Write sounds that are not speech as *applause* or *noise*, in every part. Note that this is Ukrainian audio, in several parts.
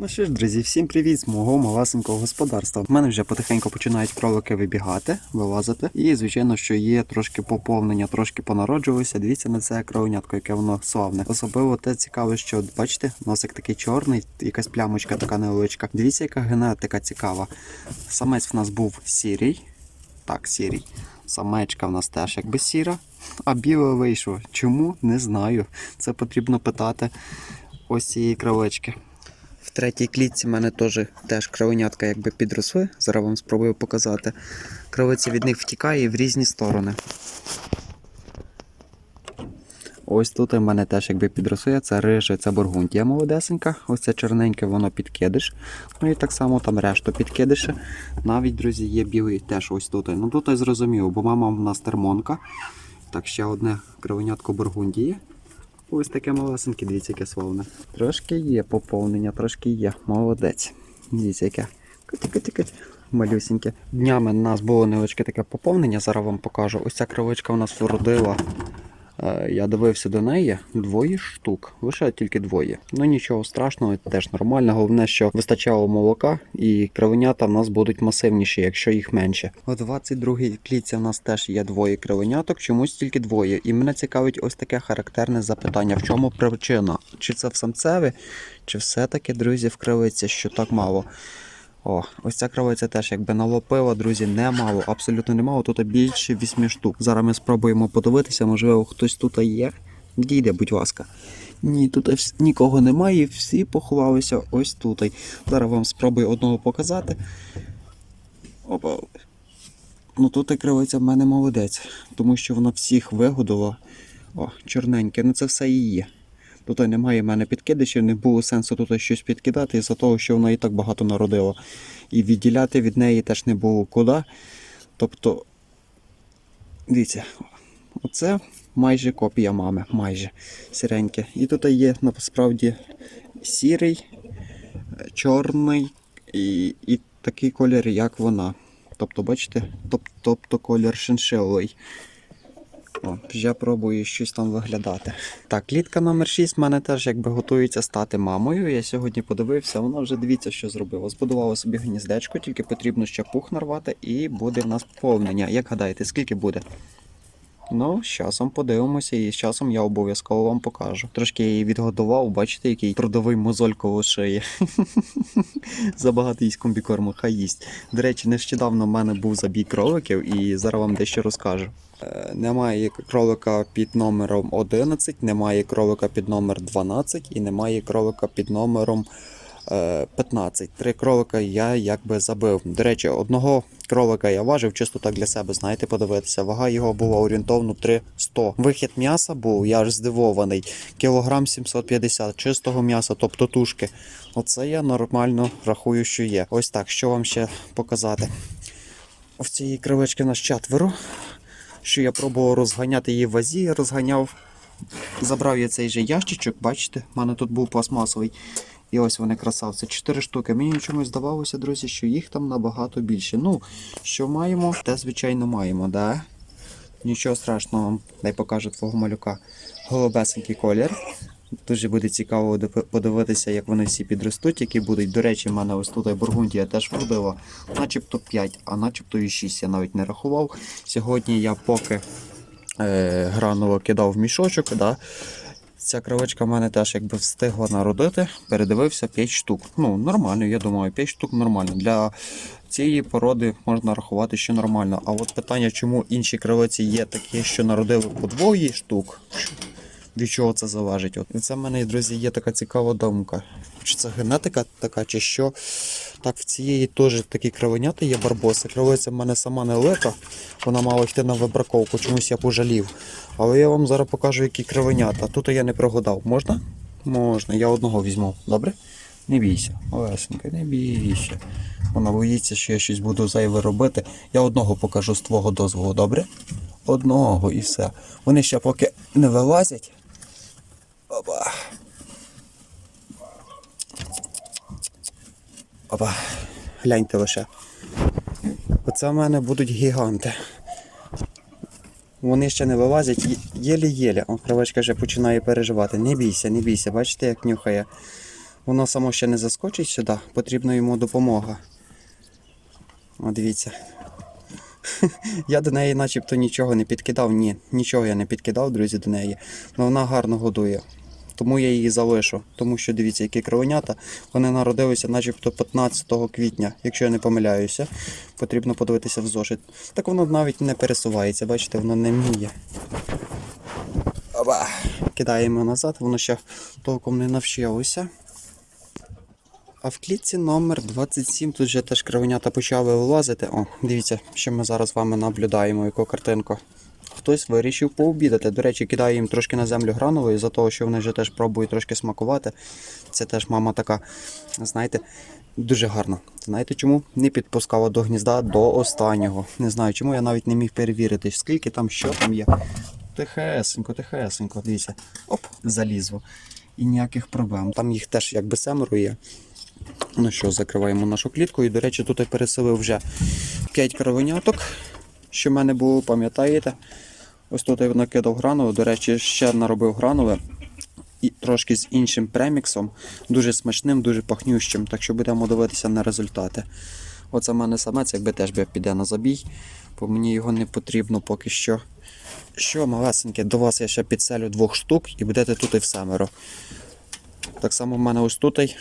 Ну що ж, друзі, всім привіт з мого малесенького господарства. У мене вже потихеньку починають кролики вибігати, вилазити. І, звичайно, що є трошки поповнення, трошки понароджувалося. Дивіться на це кровенятко, яке воно славне. Особливо те цікаве, що бачите, носик такий чорний, якась плямочка така невеличка. Дивіться, яка генетика цікава. Самець в нас був сірий. Так, сірий. Самечка в нас теж якби сіра, а біле вийшло. Чому? Не знаю. Це потрібно питати ось цієї кравечки. Третій клітці в мене теж теж кравенятка якби підросли. Зараз вам спробую показати. Кравиця від них втікає в різні сторони. Ось тут у мене теж якби підросли. Це риже, це бургундія молодесенька. Ось це чорненьке, воно підкидиш. Ну і так само там решту підкидиш. Навіть, друзі, є білий теж ось тут. Ну тут я зрозумів, бо мама в нас термонка. Так, ще одне кравенятко бургундії. Ось таке малесеньке, дивіться, яке словне. Трошки є поповнення, трошки є. Молодець. Дивіться, яке. Кати-кати-кати. Малюсіньке. Днями у нас було невеличке таке поповнення, зараз вам покажу. Ось ця кривичка у нас вродила. Е, Я дивився до неї двоє штук, лише тільки двоє. Ну нічого страшного, теж нормально. Головне, що вистачало молока, і кривенята в нас будуть масивніші, якщо їх менше. У 22-й клітці в нас теж є двоє кривеняток, чомусь тільки двоє. І мене цікавить ось таке характерне запитання: в чому причина? Чи це в самцеві, чи все-таки, друзі, в кривиці, що так мало? О, ось ця кравиця теж якби налопила, друзі, немало, абсолютно немало. Тут більше 8 штук. Зараз ми спробуємо подивитися, можливо, хтось тут є. Дійде, будь ласка. Ні, тут нікого немає, всі поховалися ось тут. Зараз вам спробую одного показати. Опа. Ну тут і кривиця в мене молодець, тому що вона всіх вигодила. О, чорненьке, ну це все і є. Тут немає в мене підкидишів, не було сенсу тут щось підкидати із-за того, що вона і так багато народила. І відділяти від неї теж не було куди. Тобто, дивіться, оце майже копія мами, майже сіреньке. І тут є насправді сірий, чорний і, і такий колір, як вона. Тобто, бачите, тобто колір шиншиловий. О, вже пробую щось там виглядати. Так, клітка номер 6 в мене теж якби готується стати мамою. Я сьогодні подивився, вона вже дивіться, що зробила. Збудувала собі гніздечко, тільки потрібно ще пух нарвати, і буде в нас поповнення. Як гадаєте, скільки буде? Ну, з часом подивимося, і з часом я обов'язково вам покажу. Трошки її відгодував, бачите, який трудовий мозоль коло шиї. *laughs* Забагато їсть комбікорму, хай їсть. До речі, нещодавно в мене був забій кроликів, і зараз вам дещо розкажу. Е, Немає кролика під номером 11, немає кролика під номер 12 і немає кролика під номером 15. Три кролика я якби забив. До речі, одного кролика я важив чисто так для себе, знаєте, подивитися. Вага його була орієнтовно 300. Вихід м'яса був, я ж здивований. Кілограм 750 чистого м'яса, тобто тушки. Оце я нормально рахую, що є. Ось так, що вам ще показати. В цієї кривички в нас четверо. Що я пробував розганяти її в вазі, розганяв. Забрав я цей же ящичок, бачите, в мене тут був пластмасовий. І ось вони красавці. Чотири штуки. Мені чомусь здавалося, друзі, що їх там набагато більше. Ну, що маємо, те звичайно маємо, да? Нічого страшного, дай покажу твого малюка. Голубесенький колір. Дуже буде цікаво подивитися, як вони всі підростуть, які будуть. До речі, в мене ось тут Бургундія теж вродила, начебто 5, а начебто і 6 я навіть не рахував. Сьогодні я поки е, грануло кидав в мішочок, да, Ця кривичка в мене теж якби встигла народити, передивився 5 штук. Ну, нормально, я думаю, 5 штук нормально. Для цієї породи можна рахувати, що нормально. А от питання, чому інші кривиці є такі, що народили по двоє штук. Від чого це залежить? От. І це в мене, друзі, є така цікава думка. Чи це генетика така, чи що. Так, в цієї теж такі кривенята є барбоси. Кривиця в мене сама не велика, вона мала йти на вибраковку, чомусь я пожалів. Але я вам зараз покажу, які кривенята. Тут я не прогадав. Можна? Можна, я одного візьму. Добре? Не бійся, Олесенька, не бійся. Вона боїться, що я щось буду зайве робити. Я одного покажу з твого дозволу, добре? Одного і все. Вони ще поки не вилазять. Опа. Опа. Гляньте лише. Оце в мене будуть гіганти. Вони ще не вилазять, єлі-єлі. О, кривачка вже починає переживати. Не бійся, не бійся, бачите, як нюхає. Воно само ще не заскочить сюди, потрібна йому допомога. О, дивіться. *laughs* Я до неї начебто нічого не підкидав. Ні, нічого я не підкидав, друзі, до неї. Але вона гарно годує. Тому я її залишу. Тому що дивіться, які кровенята. Вони народилися начебто 15 квітня, якщо я не помиляюся. Потрібно подивитися в зошит. Так воно навіть не пересувається, бачите, воно не вміє. Оба. Кидаємо назад, воно ще толком не навчилося. А в клітці номер 27 тут вже теж кривенята почали вилазити. О, дивіться, що ми зараз з вами наблюдаємо, яку картинку. Хтось вирішив пообідати. До речі, кидає їм трошки на землю гранової, за того, що вони вже теж пробують трошки смакувати. Це теж мама така, знаєте, дуже гарна. Знаєте чому? Не підпускала до гнізда до останнього. Не знаю чому, я навіть не міг перевірити, скільки там, що там є. Тихесенько, тихесенько, дивіться. Оп, залізло. І ніяких проблем. Там їх теж якби семеро є. Ну що, закриваємо нашу клітку. І, до речі, тут я переселив вже 5 кровеняток, що в мене було, пам'ятаєте? Ось тут я накидав гранулу. До речі, ще наробив гранули. І трошки з іншим преміксом, дуже смачним, дуже пахнющим. Так що будемо дивитися на результати. Оце в мене самець, якби теж би піде на забій, бо мені його не потрібно поки що. Що, малесеньке, до вас я ще підселю двох штук і будете тут і в семеро. Так само в мене ось тут.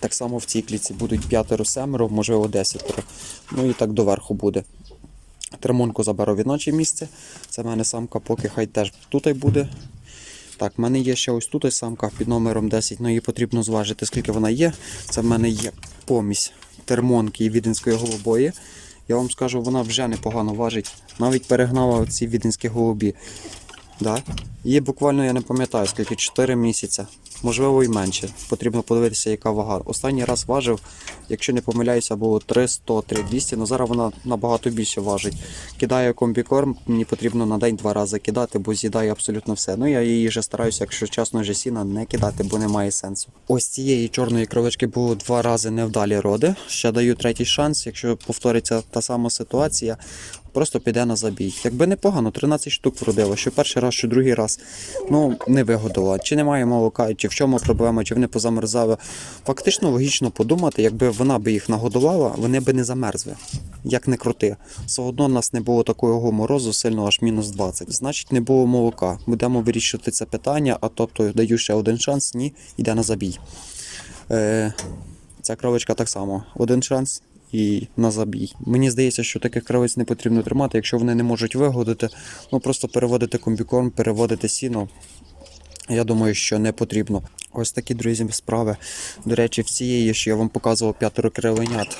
так само в цій клітці будуть п'ятеро, семеро, можливо, десятеро. Ну і так доверху буде. Тримонку заберу в іноче місце. Це в мене самка, поки хай теж тут буде. Так, в мене є ще ось тут самка під номером 10. Ну її потрібно зважити, скільки вона є. Це в мене є помість термонки і віденської голубої. Я вам скажу, вона вже непогано важить. Навіть перегнала ці віденські голубі. Да? Її буквально я не пам'ятаю, скільки 4 місяці, можливо і менше. Потрібно подивитися, яка вага. Останній раз важив, якщо не помиляюся, було 300 3200 але зараз вона набагато більше важить. Кидаю комбікорм, мені потрібно на день два рази кидати, бо з'їдає абсолютно все. Ну я її вже стараюся, якщо чесно, вже сіна не кидати, бо немає сенсу. Ось цієї чорної кровички було два рази невдалі роди. Ще даю третій шанс, якщо повториться та сама ситуація. Просто піде на забій. Якби непогано, 13 штук вродило, що перший раз, що другий раз. Ну, не вигодила. Чи немає молока, чи в чому проблема, чи вони позамерзали. Фактично логічно подумати, якби вона би їх нагодувала, вони би не замерзли. Як не крути. Все одно в нас не було такого морозу сильно аж мінус 20. Значить, не було молока. Будемо вирішувати це питання, а тобто даю ще один шанс, ні, йде на забій. Е, ця кровочка так само. Один шанс і на забій. Мені здається, що таких кравець не потрібно тримати, якщо вони не можуть вигодити, ну просто переводити комбікорм, переводити сіно. Я думаю, що не потрібно. Ось такі, друзі, справи. До речі, в цієї, що я вам показував п'ятеро кривенят.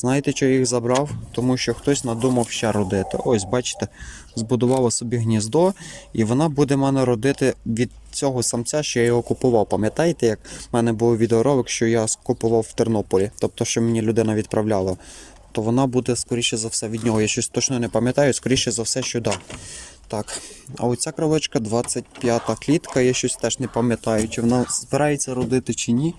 Знаєте, що їх забрав? Тому що хтось надумав ще родити. Ось, бачите, збудувала собі гніздо, і вона буде мене родити від цього самця, що я його купував. Пам'ятаєте, як в мене був відеоролик, що я купував в Тернополі, тобто, що мені людина відправляла. То вона буде, скоріше за все, від нього. Я щось точно не пам'ятаю, скоріше за все, що да. Так, а оця кровичка 25-та клітка, я щось теж не пам'ятаю, чи вона збирається родити чи ні.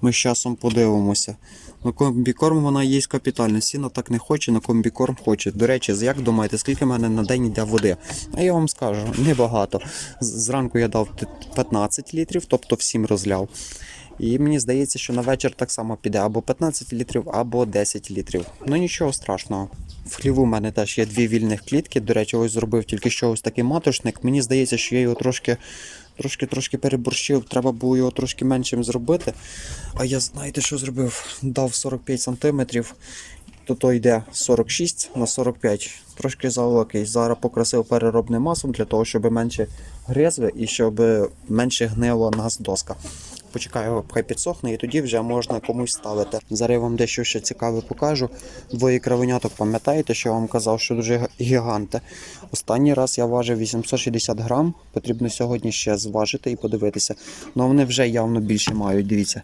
Ми з часом подивимося. На комбікорм вона є капітально. Сіно так не хоче, на комбікорм хоче. До речі, як думаєте, скільки в мене на день йде води? А я вам скажу, небагато. Зранку я дав 15 літрів, тобто всім розляв. І мені здається, що на вечір так само піде або 15 літрів, або 10 літрів. Ну нічого страшного. В хліву в мене теж є дві вільних клітки. До речі, ось зробив тільки що ось такий маточник. Мені здається, що я його трошки, трошки, трошки переборщив. Треба було його трошки меншим зробити. А я знаєте, що зробив? Дав 45 сантиметрів. То то йде 46 на 45. Трошки завеликий. Зараз покрасив переробним масом для того, щоб менше гризли і щоб менше гнило нас доска. Почекаю, хай підсохне, і тоді вже можна комусь ставити. Зараз я вам дещо ще цікаве покажу. Двоє кравеняток, пам'ятаєте, що я вам казав, що дуже гіганти. Останній раз я важив 860 грам. Потрібно сьогодні ще зважити і подивитися. Ну вони вже явно більше мають, дивіться.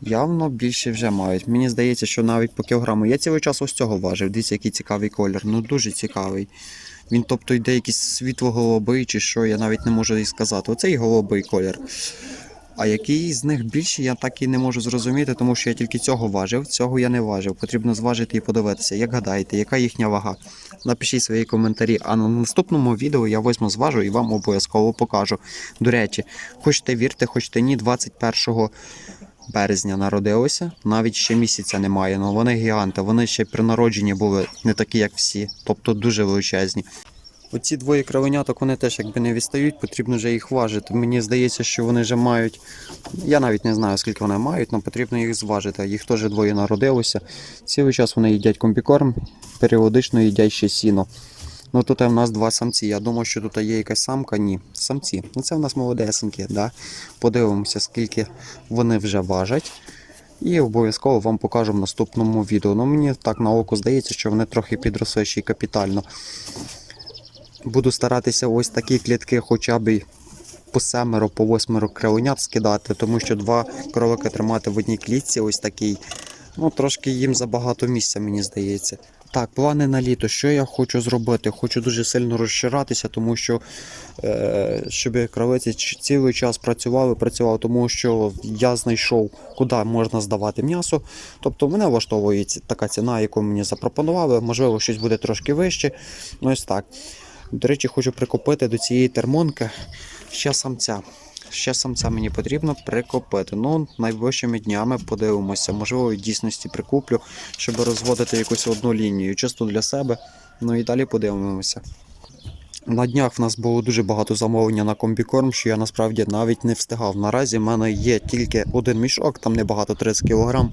Явно більше вже мають. Мені здається, що навіть по кілограму. Я цілий час ось цього важив. Дивіться, який цікавий колір. Ну дуже цікавий. Він, тобто, йде якийсь світло-голубий чи що, я навіть не можу і сказати. Оцей голубий колір. А який з них більший, я так і не можу зрозуміти, тому що я тільки цього важив, цього я не важив. Потрібно зважити і подивитися. Як гадаєте, яка їхня вага? Напишіть свої коментарі, а на наступному відео я возьму зважу і вам обов'язково покажу. До речі, хочете вірте, хочете ні, 21 березня народилося, навіть ще місяця немає. Ну вони гіганти, вони ще при народженні були не такі, як всі, тобто дуже величезні. Оці двоє кровеняток вони теж якби не відстають, потрібно вже їх важити. Мені здається, що вони вже мають. Я навіть не знаю, скільки вони мають, але потрібно їх зважити. Їх теж двоє народилося. Цілий час вони їдять комбікорм, періодично їдять ще сіно. Ну тут в нас два самці. Я думаю, що тут є якась самка. Ні, самці. Ну це в нас молодесенькі. Да? Подивимося, скільки вони вже важать. І обов'язково вам покажу в наступному відео. Ну мені так на око здається, що вони трохи підросли ще й капітально. Буду старатися ось такі клітки хоча б по семеро, по восьмеро кривенят скидати, тому що два кролика тримати в одній клітці, ось такий. Ну, трошки їм забагато місця, мені здається. Так, плани на літо. Що я хочу зробити? Хочу дуже сильно розширатися, тому що е, щоб кравиці цілий час працювали, працювали, тому що я знайшов, куди можна здавати м'ясо. Тобто мене влаштовує така ціна, яку мені запропонували. Можливо, щось буде трошки вище. Ну ось так. До речі, хочу прикупити до цієї термонки ще самця. Ще самця мені потрібно прикупити. Ну, найближчими днями подивимося. Можливо, в дійсності прикуплю, щоб розводити якусь одну лінію, чисто для себе. Ну і далі подивимося. На днях в нас було дуже багато замовлення на комбікорм, що я насправді навіть не встигав. Наразі в мене є тільки один мішок, там небагато 30 кг.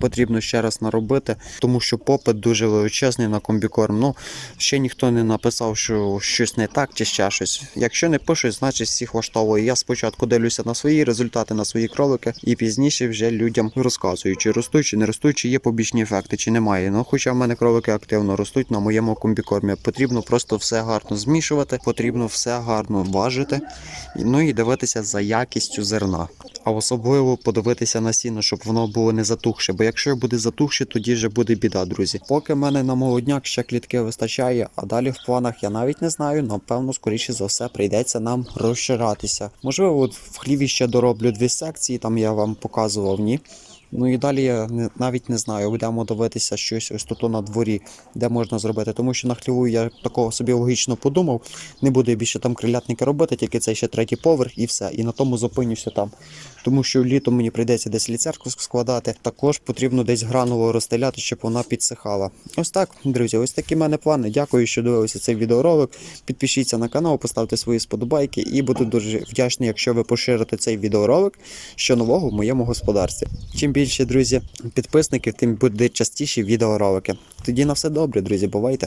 Потрібно ще раз наробити, тому що попит дуже величезний на комбікорм. Ну, ще ніхто не написав, що щось не так чи ще щось. Якщо не пишуть, значить всіх влаштовує. Я спочатку дивлюся на свої результати, на свої кролики, і пізніше вже людям розказую, чи ростуть, чи не ростуть, чи є побічні ефекти, чи немає. Ну, хоча в мене кролики активно ростуть на моєму комбікормі. Потрібно просто все гарно змішувати, потрібно все гарно важити, ну і дивитися за якістю зерна. А особливо подивитися на сіно, щоб воно було не затухше. Бо якщо буде затухше, тоді вже буде біда, друзі. Поки в мене на молодняк ще клітки вистачає, а далі в планах я навіть не знаю. Напевно, скоріше за все, прийдеться нам розширатися. Можливо, от в хліві ще дороблю дві секції, там я вам показував, ні. Ну і далі я навіть не знаю, будемо дивитися щось ось тут на дворі, де можна зробити. Тому що на хліву я такого собі логічно подумав. Не буду я більше там крилятники робити, тільки цей ще третій поверх і все. І на тому зупинюся там. Тому що літом мені прийдеться десь ліцерку складати. Також потрібно десь гранулу розстеляти, щоб вона підсихала. Ось так, друзі, ось такі в мене плани. Дякую, що дивилися цей відеоролик. Підпишіться на канал, поставте свої сподобайки і буду дуже вдячний, якщо ви поширите цей відеоролик, що нового в моєму господарстві. Чим більше, друзі, підписників, тим буде частіші відеоролики. Тоді на все добре, друзі, бувайте!